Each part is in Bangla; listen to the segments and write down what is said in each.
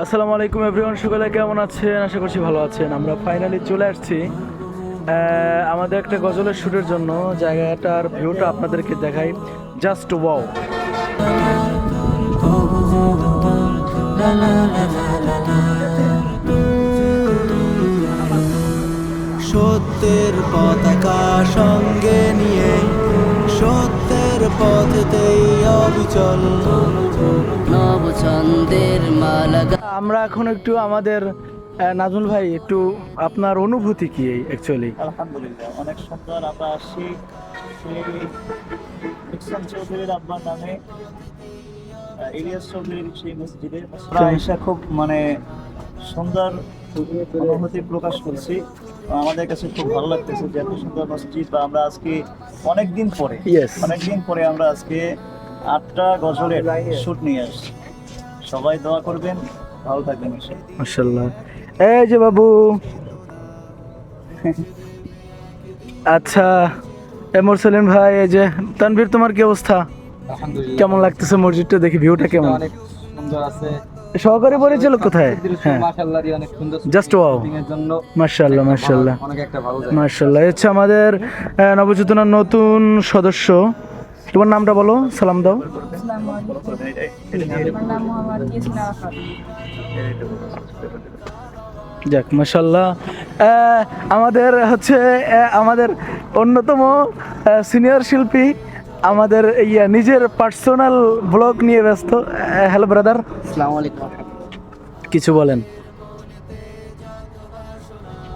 আসসালামু আলাইকুম এভরিওয়ান, সকলে কেমন আছেন? আশা করছি ভালো আছেন। আমরা ফাইনালি চলে আসছি আমাদের একটা গজলের শ্যুটের জন্য। জায়গাটার ভিউটা আপনাদেরকে দেখাই। জাস্ট ওয়াও সত্যের পতাকা সঙ্গে নিয়ে, সত্যের পথেতেই আমরা এখন একটু আমাদের নাজমুল ভাই একটু আপনার অনুভূতি কি অ্যাকচুয়ালি আলহামদুলিল্লাহ অনেক সুন্দর। আমরা আসি চৌধুরীর আব্বার নামে ইলিয়াস চৌধুরীর সেই মসজিদে আমরা এসে খুব মানে সুন্দর অনুভূতি প্রকাশ করছি। আমাদের কাছে খুব ভালো লাগতেছে যে এত সুন্দর মসজিদ বা আমরা আজকে অনেক দিন পরে Yes. অনেক পরে আমরা আজকে আটটা গজলের শুট নিয়ে আসছি। সবাই দোয়া করবেন ভালো থাকবেন। মাশাল্লাহ এই যে বাবু। আচ্ছা এমর সেলিম ভাই এই যে তানভীর তোমার কি অবস্থা? কেমন লাগতেছে মসজিদটা দেখি ভিউটা কেমন? অনেক সুন্দর আছে। সহকারী পরিচালক কোথায়? হ্যাঁ। মাশাআল্লাহ অনেক সুন্দর জাস্ট ওয়াও এর জন্য। মাশাল্লাহ মাশাল্লাহ অনেক একটা ভালো জায়গা। মাশাল্লাহ হচ্ছে আমাদের নবচেতনার নতুন সদস্য। তোমার নামটা বলো সালাম দাও। যাক মাশাল্লাহ আহ, আমাদের হচ্ছে আমাদের অন্যতম সিনিয়র শিল্পী আমাদের ইয়া নিজের পার্সোনাল ব্লগ নিয়ে ব্যস্ত। হ্যালো ব্রাদার আসসালামু আলাইকুম। কিছু বলেন।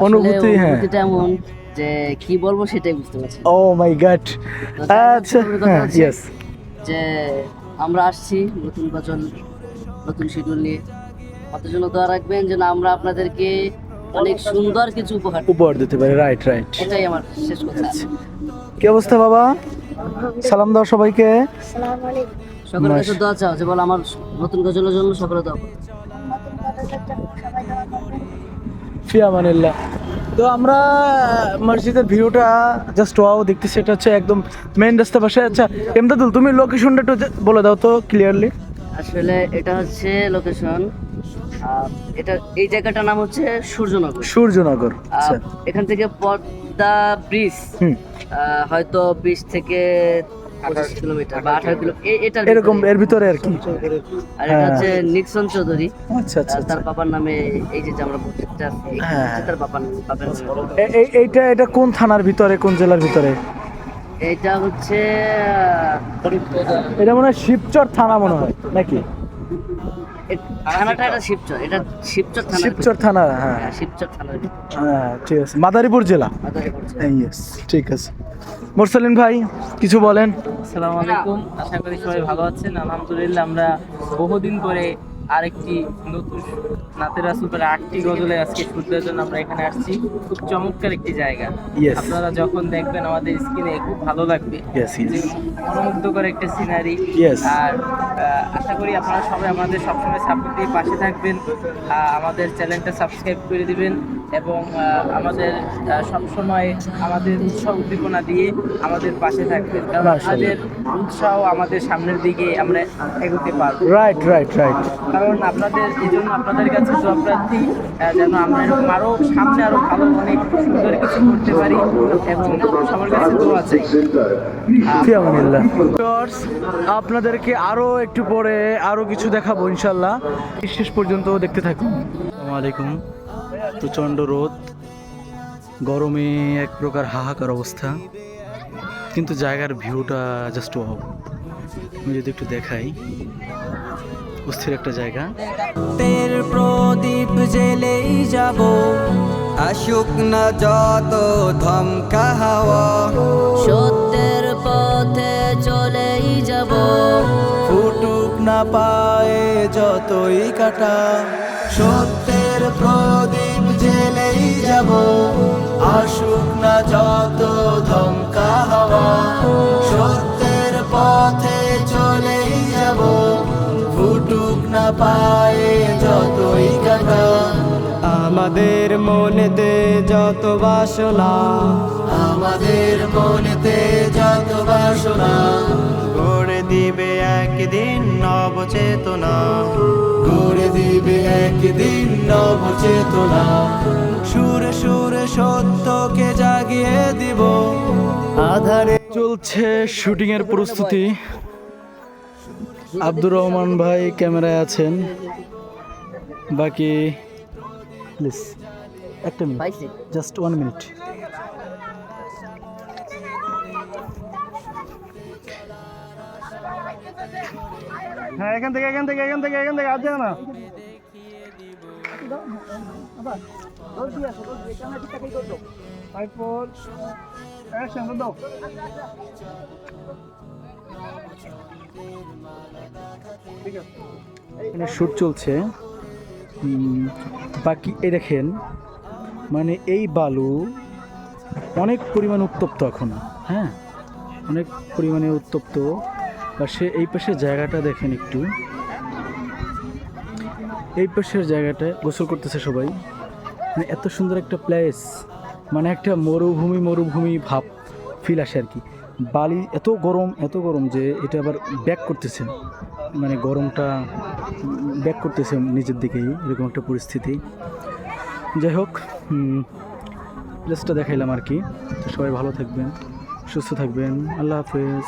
অনুভূতি হ্যাঁ। যে কি বলব সেটাই বুঝতে পারছি ও মাই গড আচ্ছা কথা হ্যাঁ ইয়েস যে আমরা আসছি নতুন বছর নতুন শিডিউল নিয়ে। আমাদের জন্য দোয়া রাখবেন যেন আমরা আপনাদেরকে অনেক সুন্দর কিছু উপহার উপহার দিতে পারে। রাইট রাইট এটাই আমার শেষ কথা। কি অবস্থা বাবা? সালাম দাও সবাইকে। সকলের কাছে দোয়া চাও যে বল আমার নতুন গজলের জন্য সকলে দোয়া করো। ফি আমানিল্লাহ তো আমরা মসজিদের ভিউটা জাস্ট ওয়াও দেখতেছি। এটা হচ্ছে একদম মেইন রাস্তা পাশে। আচ্ছা এমদাদুল তুমি লোকেশনটা একটু বলে দাও তো ক্লিয়ারলি আসলে এটা হচ্ছে লোকেশন এটা এই জায়গাটার নাম হচ্ছে সূর্যনগর। সূর্যনগর আচ্ছা। এখান থেকে পদ্মা ব্রিজ হয়তো বিশ থেকে পঁচিশ কিলোমিটার। বা আঠারো কিলো এ- এরকম এর ভিতরে আর কি? আর এটা হচ্ছে নিক্সন চৌধুরী। আচ্ছা আচ্ছা আচ্ছা তার বাবার নামে এই যে যে আমরা মসজিদটা আছি, এই হ্যাঁ। হচ্ছে তার বাবার বাবার নামে। এ- এই- এইটা এটা কোন থানার ভিতরে কোন জেলার ভিতরে? এটা হচ্ছে এটা মনে হয় শিবচর থানা মনে হয় নাকি? এ- থানাটা এটা শিবচর এটা শিবচর থানা শিবচর থানা হ্যাঁ। শিবচর থানার হ্যাঁ ঠিক আছে। মাদারীপুর জেলা? মাদারীপুর ইয়েস ঠিক আছে। মোরসালিন ভাই কিছু বলেন। আসসালামু আলাইকুম আশা করি সবাই ভালো আছেন। আলহামদুলিল্লাহ আমরা বহুদিন পরে আরেকটি নতুন নাতের রাসুল পরে আটটি গজলে আজকে শুদ্ধের জন্য আমরা এখানে আসছি। খুব চমৎকার একটি জায়গা. আপনারা যখন দেখবেন আমাদের স্ক্রিনে খুব ভালো লাগবে। মনোমুগ্ধকর একটা সিনারি আর আশা করি আপনারা সবাই আমাদের সবসময় সাপোর্ট দিয়ে পাশে থাকবেন। আমাদের চ্যানেলটা সাবস্ক্রাইব করে দিবেন। এবং আমাদের সবসময় আমাদের উৎসাহ উদ্দীপনা দিয়ে আমাদের পাশে থাকবেন কারণ আমাদের উৎসাহ আমাদের সামনের দিকে আমরা এগোতে পারব। রাইট রাইট রাইট কারণ আপনাদের এই জন্য আপনাদের কাছে দোয়া প্রার্থী যেন আমরা এরকম আরও সামনে আরও ভালো অনেক সুন্দর কিছু করতে পারি এবং সবার কাছে দোয়া চাই। আপনাদেরকে আরও একটু পরে আরও কিছু দেখাবো ইনশাল্লাহ শেষ পর্যন্ত দেখতে থাকুন। আসসালামু আলাইকুম। প্রচণ্ড রোদ গরমে এক প্রকার হাহাকার অবস্থা কিন্তু জায়গার ভিউটা জাস্ট ওয়াও আমি যদি একটু দেখাই অস্থির একটা জায়গা। তের প্রদীপ জেলেই যাব আসুক না যত ধমকা হাওয়া। সত্যের পথে চলেই যাব। ফুটুক না পায়ে যতই কাটা সত্যের প্রদীপ যাব আসুক না যত ধমকা হওয়া সত্যের পথে চলেই যাব ফুটুক না পায়ে যতই কাটা। আমাদের মনেতে যত বাসনা আমাদের মনেতে যত বাসনা। গড়ে দিবে একদিন নব চেতনা করে দিবে একদিন চেতনা। সুরে সুরে সত্যকে জাগিয়ে দিব। আধারে চলছে শুটিং এর প্রস্তুতি। আব্দুর রহমান ভাই ক্যামেরায় আছেন। বাকি প্লিজ একটা মিনিট। Just one minute. হ্যাঁ এখান থেকে এখান থেকে এখান থেকে এখান থেকে আর না। দাও। এখানে শ্যুট চলছে। বাকি এ দেখেন মানে এই বালু অনেক পরিমাণ উত্তপ্ত এখন হ্যাঁ? অনেক পরিমাণে উত্তপ্ত। বা সে এই পাশের জায়গাটা দেখেন একটু। এই পাশের জায়গাটায় গোসল করতেছে সবাই। মানে এত সুন্দর একটা প্লেস মানে একটা মরুভূমি মরুভূমি ভাব ফিল আসে আর কি। বালি এত গরম এত গরম যে এটা আবার ব্যাক করতেছে। মানে গরমটা ব্যাক করতেছে নিজের দিকেই, এরকম একটা পরিস্থিতি। যাই হোক প্লেসটা দেখাইলাম আর কি। সবাই ভালো থাকবেন, সুস্থ থাকবেন। আল্লাহ হাফেজ।